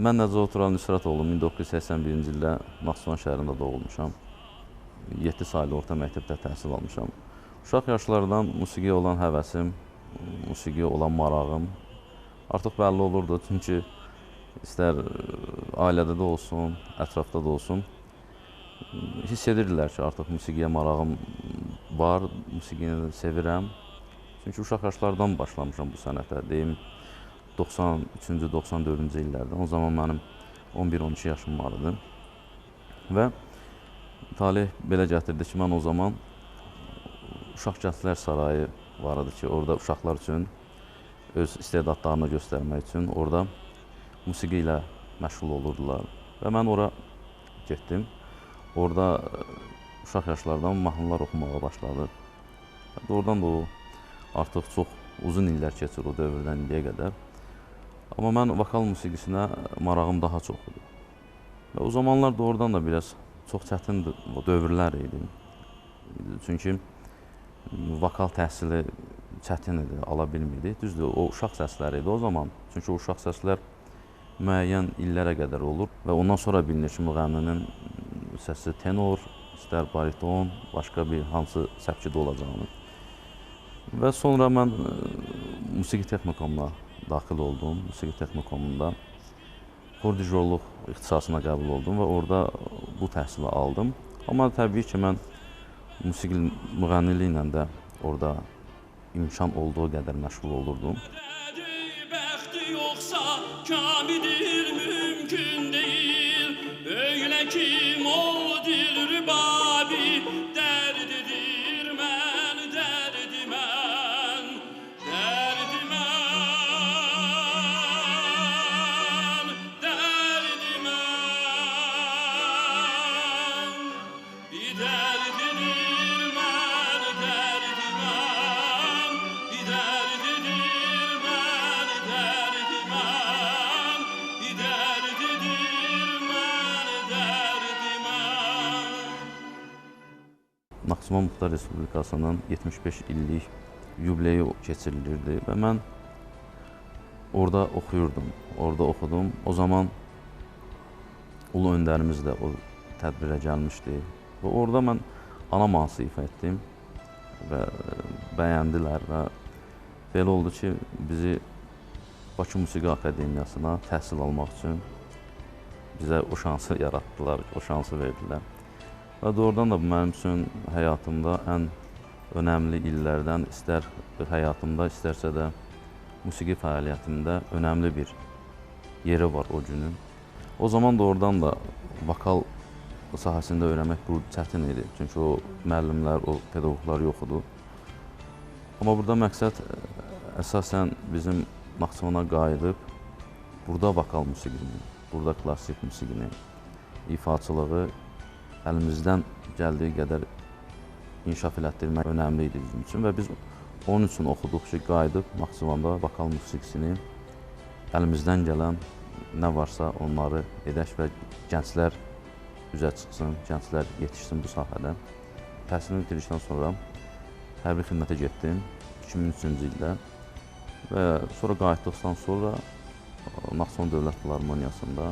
Mən Nəcəf Tural Nüsrət oğlum 1981-ci ildə Naxçıvan şəhərində doğulmuşam. 7 saylı orta məktəbdə təhsil almışam. Uşaq yaşlardan musiqiyə olan həvəsim, musiqiyə olan marağım artıq bəlli olurdu. Çünki istər ailədə də olsun, ətrafda da olsun, hiss edirdilər ki, artıq musiqiyə marağım var, musiqini sevirəm. Çünki uşaq yaşlardan başlamışam bu sənətə. Deyim 93-cü, 94-cü illərdə. O zaman mənim 11-12 yaşım var idi. Və talih belə gətirdi ki, mən o zaman Uşaq Gənclər Sarayı var idi ki, orada uşaqlar üçün öz istedadlarını göstərmək üçün orada musiqi ilə məşğul olurdular. Və mən ora getdim. Orada uşaq yaşlardan mahnılar oxumağa başladı. Doğrudan da o artıq çox uzun illər keçir o dövrdən indiyə qədər. Amma mən vokal musiqisinə marağım daha çox idi. Və o zamanlar doğrudan da biraz çox çətin dövrlər idi. Çünki vokal təhsili çətin idi, ala bilmirdik. Düzdür, o uşaq səsləri idi o zaman. Çünki o uşaq səslər müəyyən illərə qədər olur və ondan sonra bilinir ki, müğənninin səsi tenor, istər bariton, başqa bir hansı səpkidə olacağını. Və sonra mən musiqi texnikumuna daxil oldum. Musiqi texnikumunda kordijorluq ixtisasına qəbul oldum və orada bu təhsili aldım. Amma təbii ki, mən musiqi müğənniliklə də orada imkan olduğu qədər məşğul olurdum. Bəxti yoxsa kamidir mümkün deyil Öyle kim ol dilrubabi Naxçıvan Muxtar Respublikasının 75 illik yubileyi keçirilirdi və mən orada oxuyurdum. Orada oxudum. O zaman ulu öndərimiz də o tədbirə gəlmişdi və orada mən ana mahnısı ifa etdim və bəyəndilər və belə oldu ki, bizi Bakı Musiqi Akademiyasına təhsil almaq üçün bizə o şansı yaratdılar, o şansı verdilər. Və doğrudan da bu mənim üçün həyatımda ən önəmli illərdən, istər həyatımda, istərsə də musiqi fəaliyyətimdə önəmli bir yeri var o günün. O zaman doğrudan da vokal sahəsində öyrənmək bu çətin idi. Çünki o müəllimlər, o pedaqoqlar yox idi. Amma burada məqsəd ə, əsasən bizim Naxçıvana qayıdıb burada vokal musiqini, burada klassik musiqini, ifaçılığı əlimizdən gəldiyi qədər inkişaf elətdirmək önəmli idi bizim üçün və biz onun üçün oxuduq ki, qayıdıb Naxçıvanda vokal musiqisini əlimizdən gələn nə varsa onları edək və gənclər üzə çıxsın, gənclər yetişsin bu sahədə. Təhsilimi bitirdikdən sonra hərbi xidmətə getdim 2003-cü ildə və sonra qayıtdıqdan sonra Naxçıvan Dövlət Filarmoniyasında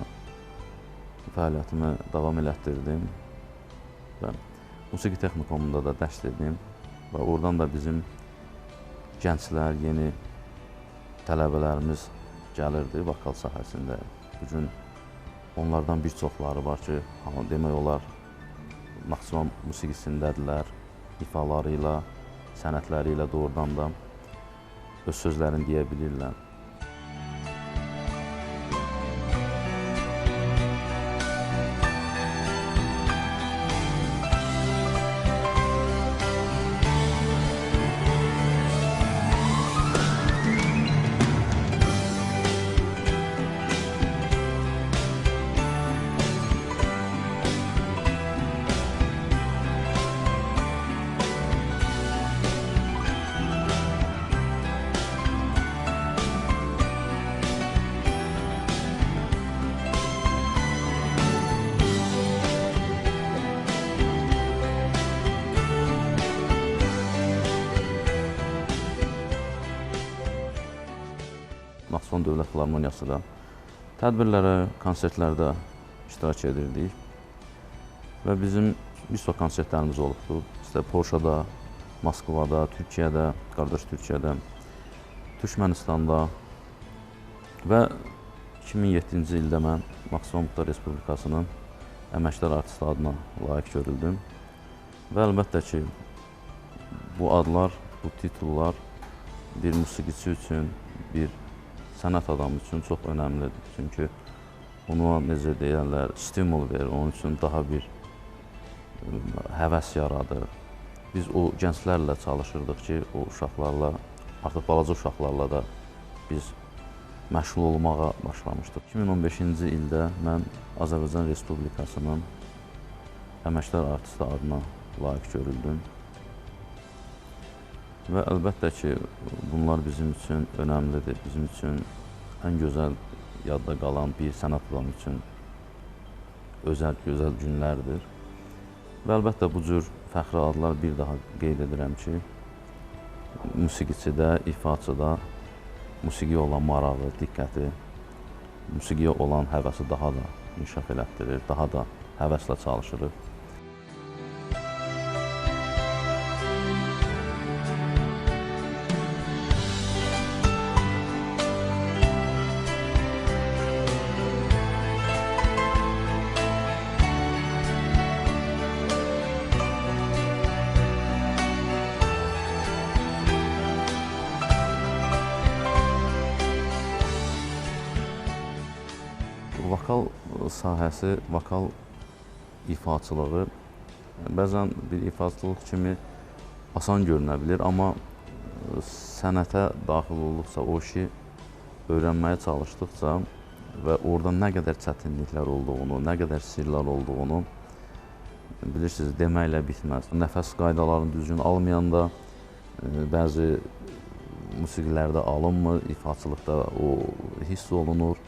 fəaliyyətimi davam elətdirdim və musiqi texnikumunda da dərs dedim və oradan da bizim gənclər, yeni tələbələrimiz gəlirdi vokal sahəsində. Bu gün onlardan bir çoxları var ki, demək olar Naxçıvan musiqisindədirlər, ifaları ilə, sənətləri ilə doğrudan da öz sözlərini deyə bilirlər. Dövlət Filarmoniyası da tədbirlərə, konsertlərdə iştirak edirdik. Və bizim bir çox konsertlərimiz olubdu. İşte Polşada, Moskvada, Türkiyədə, qardaş Türkiyədə, Türkmənistanda və 2007-ci ildə mən Naxçıvan Muxtar Respublikasının əməkdar artist adına layiq görüldüm. Və əlbəttə ki, bu adlar, bu titullar bir musiqiçi üçün, bir sənət adamı üçün çox önəmlidir. Çünki ona necə deyirlər, stimul verir, onun üçün daha bir həvəs yaradır. Biz o gənclərlə çalışırdıq ki, o uşaqlarla, artıq balaca uşaqlarla da biz məşğul olmağa başlamışdıq. 2015-ci ildə mən Azərbaycan Respublikasının əməkdar artisti adına layiq görüldüm. Və əlbəttə ki, bunlar bizim üçün önəmlidir. Bizim üçün ən gözəl yadda qalan bir sənət adamı üçün özəl gözəl günlərdir. Və əlbəttə bu cür fəxri adlar bir daha qeyd edirəm ki, musiqiçidə, ifaçıda musiqiyə olan marağı, diqqəti, musiqiyə olan həvəsi daha da inkişaf elətdirir, daha da həvəslə çalışırıq. Sahəsi, vokal ifaçılığı bəzən bir ifaçılıq kimi asan görünə bilər, amma ə, sənətə daxil olduqca, o işi öyrənməyə çalışdıqca və orada nə qədər çətinliklər olduğunu, nə qədər sirlər olduğunu bilirsiniz, deməklə bitməz. Nəfəs qaydalarını düzgün almayanda ə, bəzi musiqilərdə alınmır, ifaçılıqda o hiss olunur.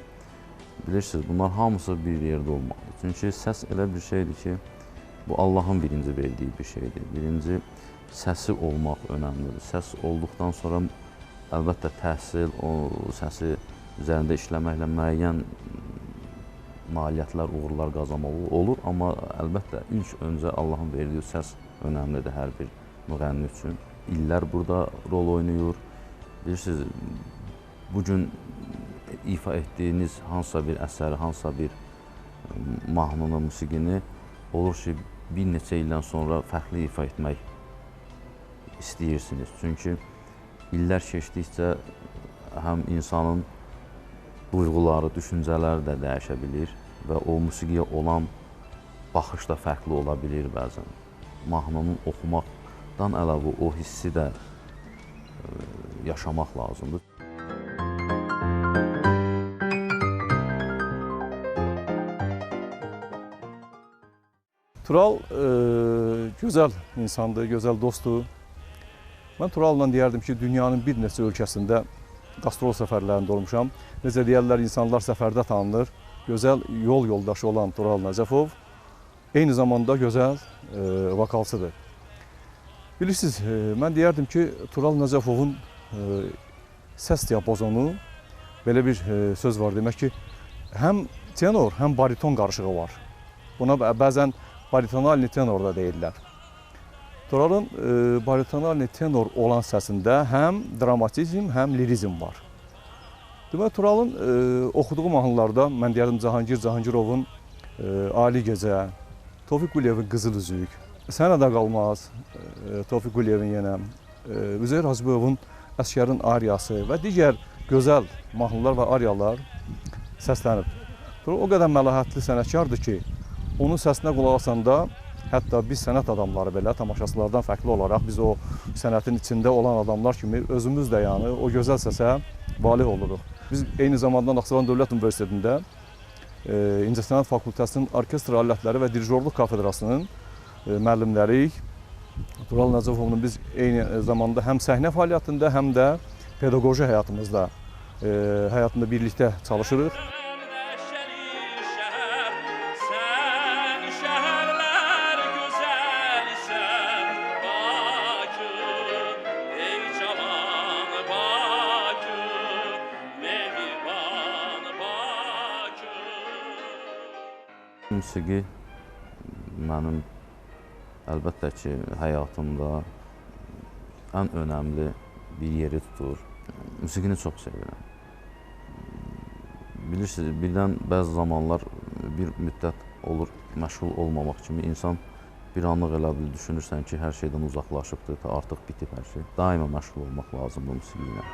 Bilirsiniz, bunlar hamısı bir yerdə olmalıdır. Çünki səs elə bir şeydir ki, bu Allahın birinci verdiyi bir şeydir. Birinci səsi olmaq önəmlidir. Səs olduqdan sonra əlbəttə təhsil, o səsi üzərində işləməklə müəyyən nailiyyətlər, uğurlar qazanmaq olur, amma əlbəttə ilk öncə Allahın verdiyi səs önəmlidir hər bir müğənni üçün. İllər burada rol oynayır. Bilirsiniz, bu gün ifa etdiyiniz hansısa bir əsəri, hansısa bir mahnını, musiqini olur ki, bir neçə ildən sonra fərqli ifa etmək istəyirsiniz. Çünki illər keçdikcə həm insanın duyğuları, düşüncələri də dəyişə bilir və o musiqiyə olan baxış da fərqli ola bilir bəzən. Mahnını oxumaqdan əlavə o hissi də yaşamaq lazımdır. Tural e, gözəl insandır, gözəl dostdur. Mən Turalla deyərdim ki, dünyanın bir neçə ölkəsində qastrol səfərlərində olmuşam. Necə deyərlər, insanlar səfərdə tanınır. Gözəl yol yoldaşı olan Tural Nəcəfov eyni zamanda gözəl e, vokalçıdır. Bilirsiniz, e, mən deyərdim ki, Tural Nəcəfovun e, səs diapazonu belə bir e, söz var demək ki, həm tenor, həm bariton qarışığı var. Buna bə- bəzən baritonalni tenor da deyirlər. Turalın e, baritonalni tenor olan səsində həm dramatizm, həm lirizm var. Demək Turalın e, oxuduğu mahnılarda mən deyərdim Cahangir Cahangirovun e, Ali Gecə, Tofiq Quliyevin Qızıl Üzük, Sənə də qalmaz, e, Tofiq Quliyevin yenə, e, Üzeyir Hacıbəyovun Əsgərin Ariyası və digər gözəl mahnılar və ariyalar səslənib. O qədər məlahətli sənətkardır ki, onun səsinə qulaq asanda hətta biz sənət adamları belə tamaşaçılardan fərqli olaraq biz o sənətin içində olan adamlar kimi özümüz də yəni o gözəl səsə valeh oluruq. Biz eyni zamanda Naxçıvan Dövlət Universitetində e, İncəsənət Fakültəsinin orkestr alətləri və dirijorluq kafedrasının e, müəllimləriyik. Tural Nəcəfovla biz eyni zamanda həm səhnə fəaliyyətində, həm də pedaqoji həyatımızda e, həyatında birlikdə çalışırıq. Musiqi mənim əlbəttə ki, həyatımda ən önəmli bir yeri tutur. Musiqini çox sevirəm. Bilirsiniz, birdən bəzi zamanlar bir müddət olur məşğul olmamaq kimi insan bir anlıq elə bil düşünürsən ki, hər şeydən uzaqlaşıbdır, artıq bitib hər şey. Daima məşğul olmaq lazımdır musiqi ilə.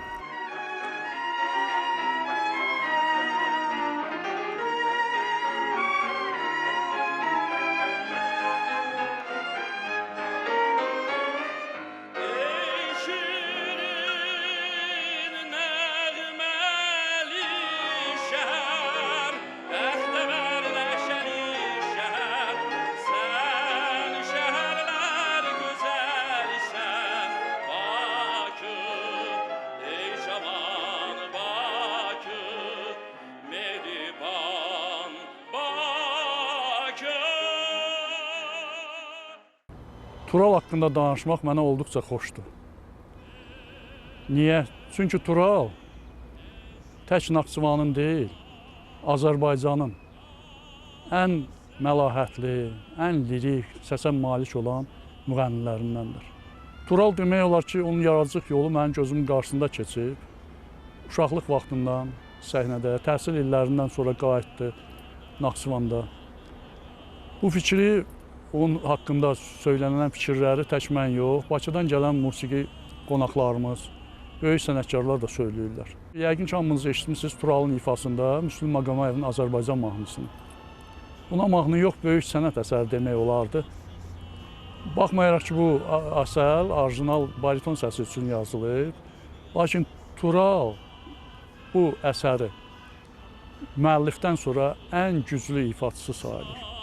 Tural haqqında danışmaq mənə olduqca xoşdur. Niyə? Çünki Tural tək Naxçıvanın deyil, Azərbaycanın ən məlahətli, ən lirik səsə malik olan müğənnilərindəndir. Tural demək olar ki, onun yaradıcılıq yolu mənim gözümün qarşısında keçib. Uşaqlıq vaxtından səhnədə, təhsil illərindən sonra qayıtdı Naxçıvanda. Bu fikri onun haqqında söylənilən fikirləri tək mən yox, Bakıdan gələn musiqi qonaqlarımız, böyük sənətkarlar da söyləyirlər. Yəqin ki, hamınız eşitmisiniz Turalın ifasında Müslüm Maqamayevin Azərbaycan mahnısını. Buna mahnı yox, böyük sənət əsəri demək olardı. Baxmayaraq ki, bu əsər orijinal bariton səsi üçün yazılıb, lakin Tural bu əsəri müəllifdən sonra ən güclü ifaçısı sayılır.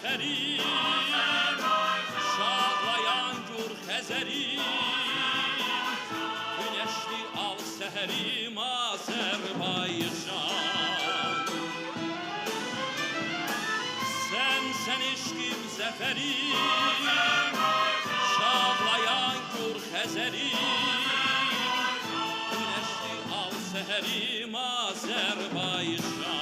seferi Şahlayan gür xəzəri Günəşli al səhərim Azərbaycan Sənsən eşqim zəfəri Şahlayan gür xəzəri Günəşli al səhərim Azərbaycan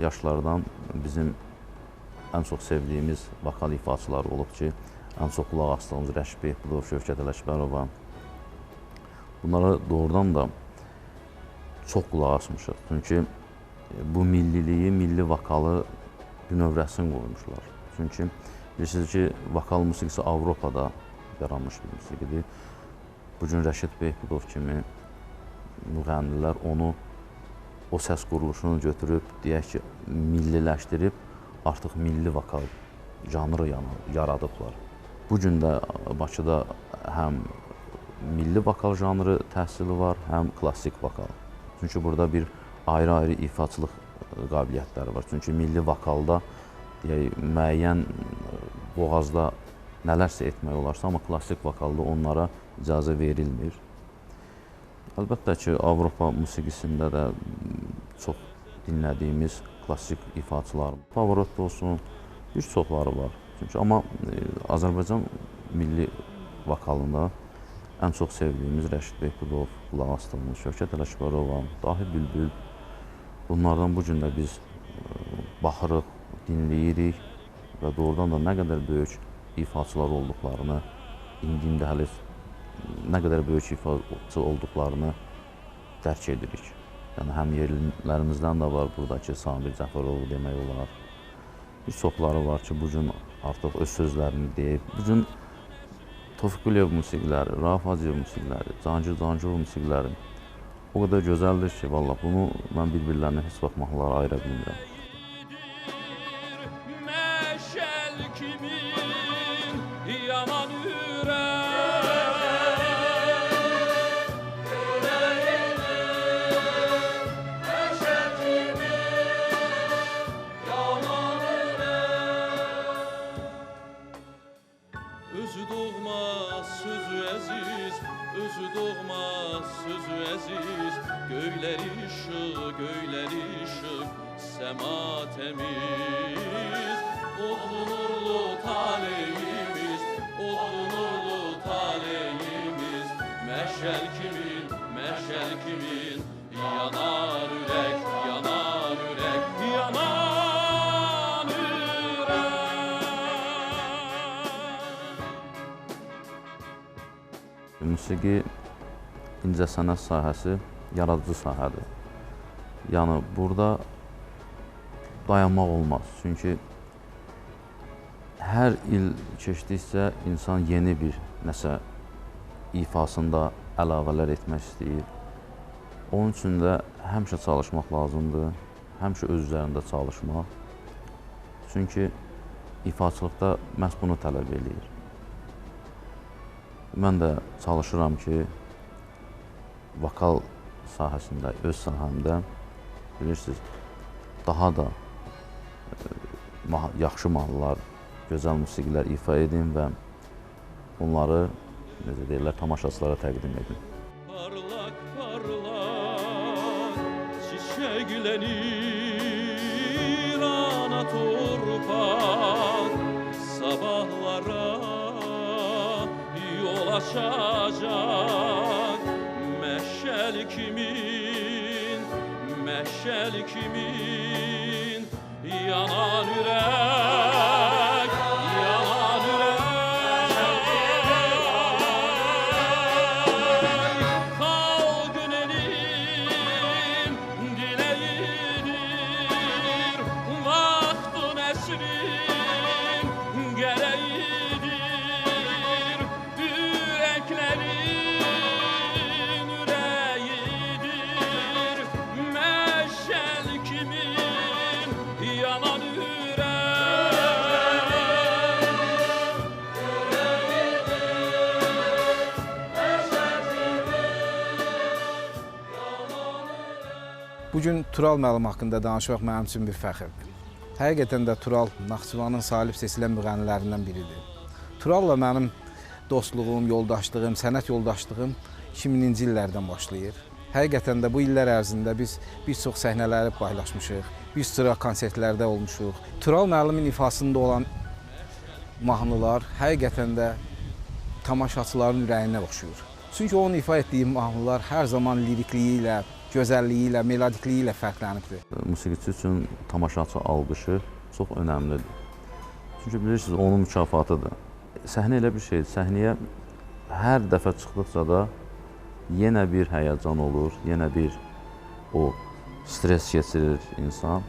yaşlardan bizim ən çox sevdiyimiz vokal ifaçılar olub ki, ən çox qulaq asdığımız Rəşid Behbudov, Şövkət Ələkbərova. Bunlara doğrudan da çox qulaq asmışıq. Çünki bu milliliyi, milli vokalı bünövrəsini qoymuşlar. Çünki bilirsiniz ki, vokal musiqisi Avropada yaranmış bir musiqidir. Bu gün Rəşid Behbudov kimi müğənnilər onu o səs quruluşunu götürüb, deyək ki, milliləşdirib artıq milli vokal janrı yaradıblar. Bu gün də Bakıda həm milli vokal janrı təhsili var, həm klassik vokal. Çünki burada bir ayrı-ayrı ifaçılıq ə, qabiliyyətləri var. Çünki milli vokalda deyək müəyyən ə, boğazda nələrsə etmək olarsa, amma klassik vokalda onlara icazə verilmir. Əlbəttə ki, Avropa musiqisində də çox dinlədiyimiz klassik ifaçılar, Pavarotti olsun, bir çoxları var. Çünki amma e, Azərbaycan milli vokalında ən çox sevdiyimiz Rəşid Behbudov, qulaq asdığımız Şövkət Ələşbərova, Dahi Bülbül bunlardan bu gün də biz e, baxırıq, dinləyirik və doğrudan da nə qədər böyük ifaçılar olduqlarını, indi-indi hələ nə qədər böyük ifaçı olduqlarını dərk edirik. Yəni həm yerlilərimizdən də var buradakı Samir Cəfərov demək olar. Bir çoxları var ki, bu gün artıq öz sözlərini deyib. Bu gün Tofiq Quliyev musiqiləri, Rauf Hacıyev musiqiləri, Cahangir Cahangirov musiqiləri o qədər gözəldir ki, vallah bunu mən bir-birlərinə heç vaxt mahnılara ayıra bilmirəm. Meşel kimin səma təmiz Odlu nurlu taleyimiz, odlu nurlu taleyimiz. Məşəl kimin, məşəl kimin? Yanar ürək, yanar ürək, yanar ürək Musiqi incəsənət sahəsi yaradıcı sahədir. Yəni burada dayanmaq olmaz. Çünki hər il keçdikcə insan yeni bir nəsə ifasında əlavələr etmək istəyir. Onun üçün də həmişə çalışmaq lazımdır. Həmişə öz üzərində çalışmaq. Çünki ifaçılıqda məhz bunu tələb eləyir. Mən də çalışıram ki, vokal sahəsində, öz sahəmdə bilirsiniz, daha da yaxşı mahnılar, gözəl musiqilər ifa edim və onları necə deyirlər, tamaşaçılara təqdim edim. Parlak parlak çiçeklenir ana torpak Sabahlara yol açacak Meşel kimin, meşel kimin Yanan yürek, Bu gün Tural müəllim haqqında danışmaq mənim üçün bir fəxrdir. Həqiqətən də Tural Naxçıvanın salib seçilən müğənnilərindən biridir. Turalla mənim dostluğum, yoldaşlığım, sənət yoldaşlığım 2000-ci illərdən başlayır. Həqiqətən də bu illər ərzində biz bir çox səhnələri paylaşmışıq, bir sıra konsertlərdə olmuşuq. Tural müəllimin ifasında olan mahnılar həqiqətən də tamaşaçıların ürəyinə oxşuyur. Çünki onun ifa etdiyi mahnılar hər zaman lirikliyi ilə, gözəlliyi ilə, melodikliyi ilə fərqlənibdir. musiqiçi üçün tamaşaçı alqışı çox önəmlidir. Çünki bilirsiniz, onun mükafatıdır. Səhnə elə bir şeydir. Səhnəyə hər dəfə çıxdıqca da yenə bir həyəcan olur, yenə bir o stres keçirir insan.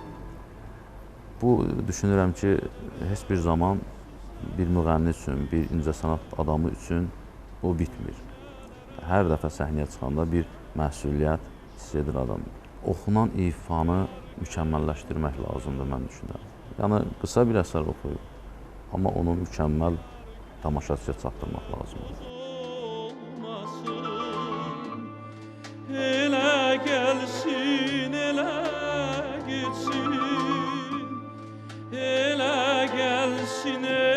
Bu düşünürəm ki, heç bir zaman bir müğənni üçün, bir incəsənət adamı üçün o bitmir. Hər dəfə səhnəyə çıxanda bir məsuliyyət hiss edir adam. Oxunan ifanı mükəmməlləşdirmək lazımdır mən düşünürəm. Yəni qısa bir əsər oxuyub Amma onu mükəmməl tamaşaçıya çatdırmaq lazımdır. Elə gəlsin, elə getsin Elə gəlsin, elə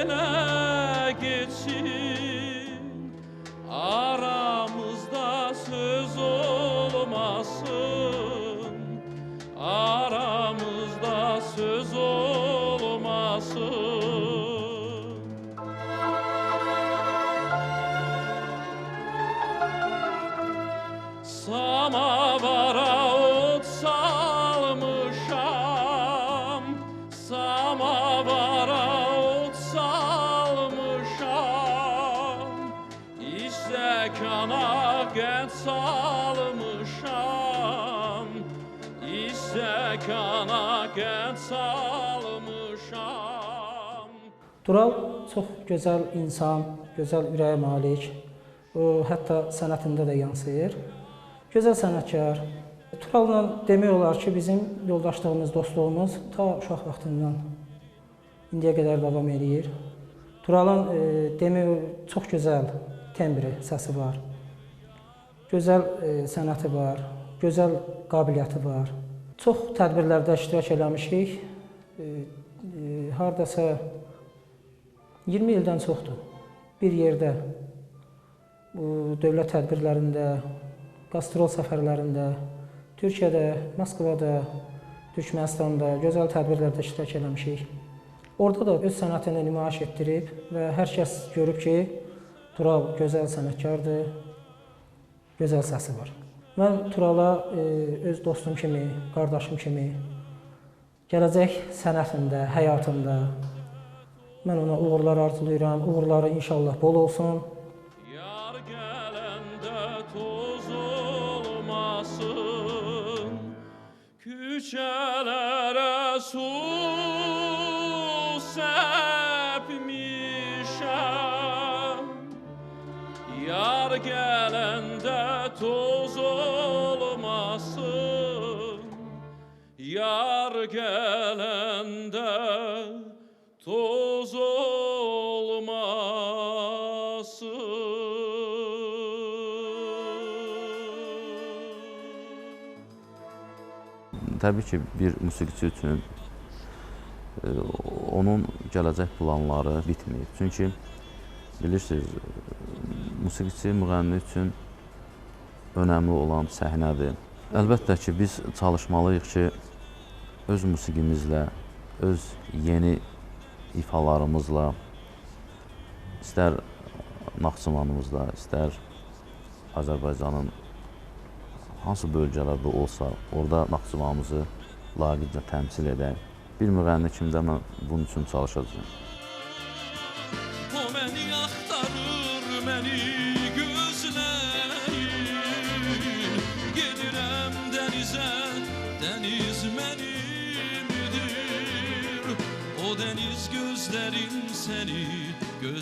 İstəkana qənd salmışam Tural çox gözəl insan, gözəl ürəyə malik. O hətta sənətində də yansıyır. Gözəl sənətkar. Turalla demək olar ki, bizim yoldaşlığımız, dostluğumuz ta uşaq vaxtından indiyə qədər davam eləyir. Turalın e, demək çox gözəl tembri, səsi var. Gözəl e, sənəti var, gözəl qabiliyyəti var. Çox tədbirlərdə iştirak eləmişik. E, e, hardasa 20 ildən çoxdur. Bir yerdə bu dövlət tədbirlərində, qastrol səfərlərində, Türkiyədə, Moskvada, Türkmənistanda gözəl tədbirlərdə iştirak eləmişik. Orada da öz sənətini nümayiş etdirib və hər kəs görüb ki, Tural gözəl sənətkardır, gözəl səsi var. Mən Turala e, öz dostum kimi, qardaşım kimi gələcək sənətində, həyatında mən ona uğurlar arzulayıram. Uğurları inşallah bol olsun. Yar gələndə toz olmasın Küçələrə su səpmişəm Yar gələndə toz olmasın Yar gələndə toz olmasın Təbii ki, bir musiqiçi üçün e, onun gələcək planları bitmir. Çünki bilirsiniz, musiqiçi, müğənni üçün önəmli olan səhnədir. Əlbəttə ki, biz çalışmalıyıq ki, öz musiqimizlə, öz yeni ifalarımızla, istər Naxçıvanımızda, istər Azərbaycanın hansı bölgələrdə olsa, orada Naxçıvanımızı layiqlicə təmsil edək. Bir müğənni kimi də mən bunun üçün çalışacağam. O məni axtarır, məni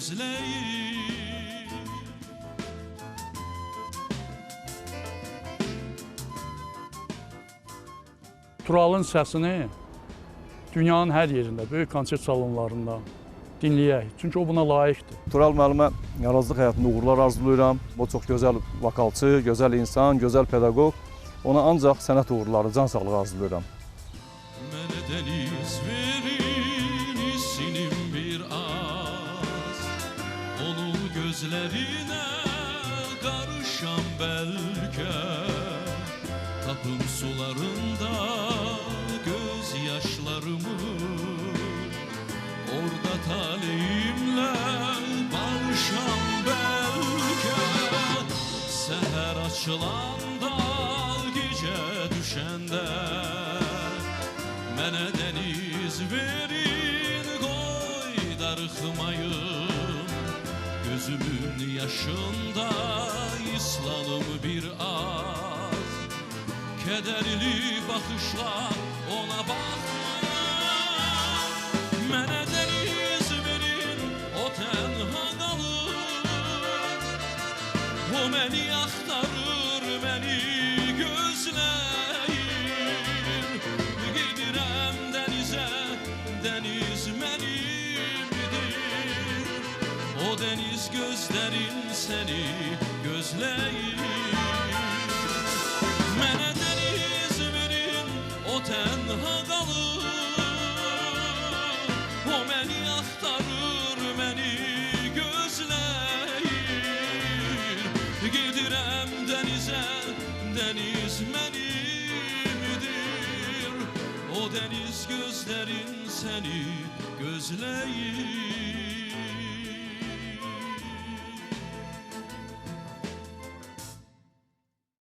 gözləyir Turalın səsini dünyanın hər yerində, böyük konsert salonlarında dinləyək. Çünki o buna layiqdir. Tural müəllimə yaradıcılıq həyatında uğurlar arzulayıram. O çox gözəl vokalçı, gözəl insan, gözəl pedaqoq. Ona ancaq sənət uğurları, can sağlığı arzulayıram. Mənə dəniz verin isinim Gözlerine karışan belki Tapım sularında gözyaşlarımı. Orada talihimle barışan belki Seher açılan yaşında İslam'ım bir az Kederli bakışla ona bak seni gözleyir Mənə deniz verin o tenha qalır O məni axtarır, məni gözləyir Gedirəm dənizə, dəniz mənimdir O dəniz gözlərin səni gözləyir